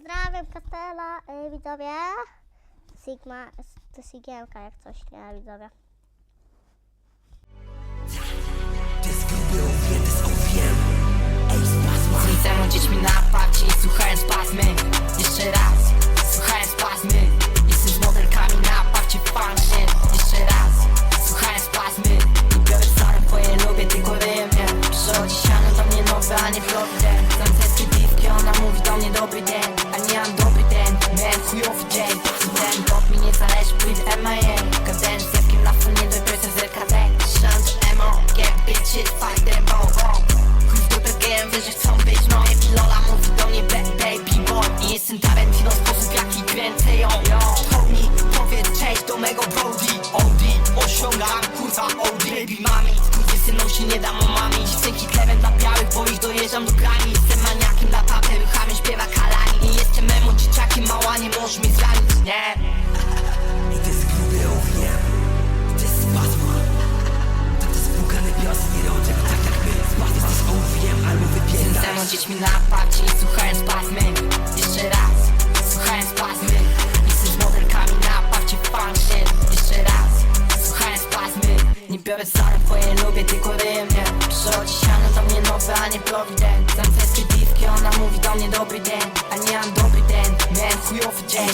Pozdrawiam Kastela, y, widzowie. Sigma, to Sigiemka jak coś, nie widzowie. Z temu dziećmi na parcie i słuchając pasmy mnie dobry dzień A nie mam dobry dzień, miałem chujowy dzień Ten bot mi nie zależy, please MIA Kadenc, jakim lafem nie dobiorę z RKD Szans, emo, get bitches, fight them, bo, bo. Chuj w dupę game, wiesz, że chcą być moje. Lola mówi do mnie back, baby boy I jestem Tarantino, sposób jaki kręcę ją. Homie, powiedz cześć do mego Brody. Audi, osiągam kurwa Audi Baby mami, kurwy syną się nie dam omamić Chcę Hitlerem dla białych, bo ich dojeżdżam do granic nie. I to jest gruby OVM To jest Tak to spłukane wiosny nie rodzę Tak jak my Spaz jesteś OVM albo wypierdalasz. Z dziećmi na parcie i słuchając pasmy Jeszcze raz, słuchając pasmy Jestem z modelkami na parcie function Jeszcze raz, słuchając pasmy Nie biorę sarę, bo je lubię, tylko rym, nie Przychodzi siano do mnie nowe, a nie prowident Francuskie dziwki, ona mówi do mnie dobry dzień. A nie mam dobry dzień, miałem chujowy dzień